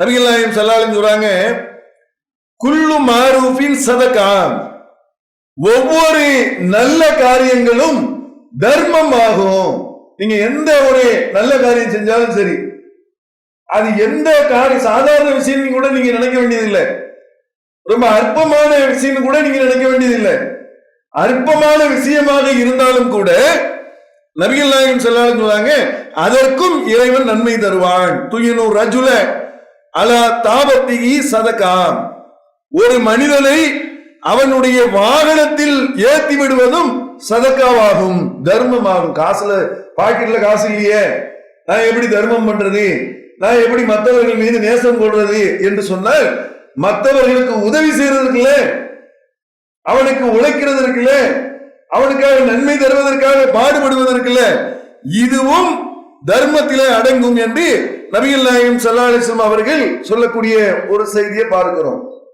நபிகள் நாயம் சல்லாலும் சொல்றாங்க குல்லு மாரூஃபின் சதகாம். ஒவ்வொரு நல்ல காரியங்களும் தர்மம் ஆகும் நீங்க எந்த ஒரு நல்ல காரியம் செஞ்சாலும் சரி அது எந்த காரியம் சாதாரண விஷயம் கூட நீங்க நினைக்க வேண்டியதில்லை. ரொம்ப அற்பமான விஷயம் கூட நீங்க நினைக்க வேண்டியதில்லை. அற்பமான விஷயமாக இருந்தாலும் கூட நபிகள் நாயகம் செல்லாலும் சொல்றாங்க அதற்கும் இறைவன் நன்மை தருவான். துயனூர் ரஜுல அலா தாபத்திகி சதகாம். ஒரு மனிதனை அவனுடைய வாகனத்தில் ஏத்தி விடுவதும் சதக்காவாகும் தர்மமாகும். காசுல பாக்கெட்ல காசு இல்லையே. நான் எப்படி தர்மம் பண்றது? நான் எப்படி மற்றவர்கள் மீது நேசம் கொள்றது என்று சொன்னால் மற்றவர்களுக்கு உதவி செய்யறதுக்குல்ல அவனுக்கு உழைக்கிறது இருக்குல்ல அவனுக்காக நன்மை தருவதற்காக பாடுபடுவதற்குல்ல இதுவும் தர்மத்திலே அடங்கும் என்று நபிகள் நாயகம் சல்லா அலிஸ்லாம் அவர்கள் சொல்லக்கூடிய ஒரு செய்தியை பார்க்கிறோம்.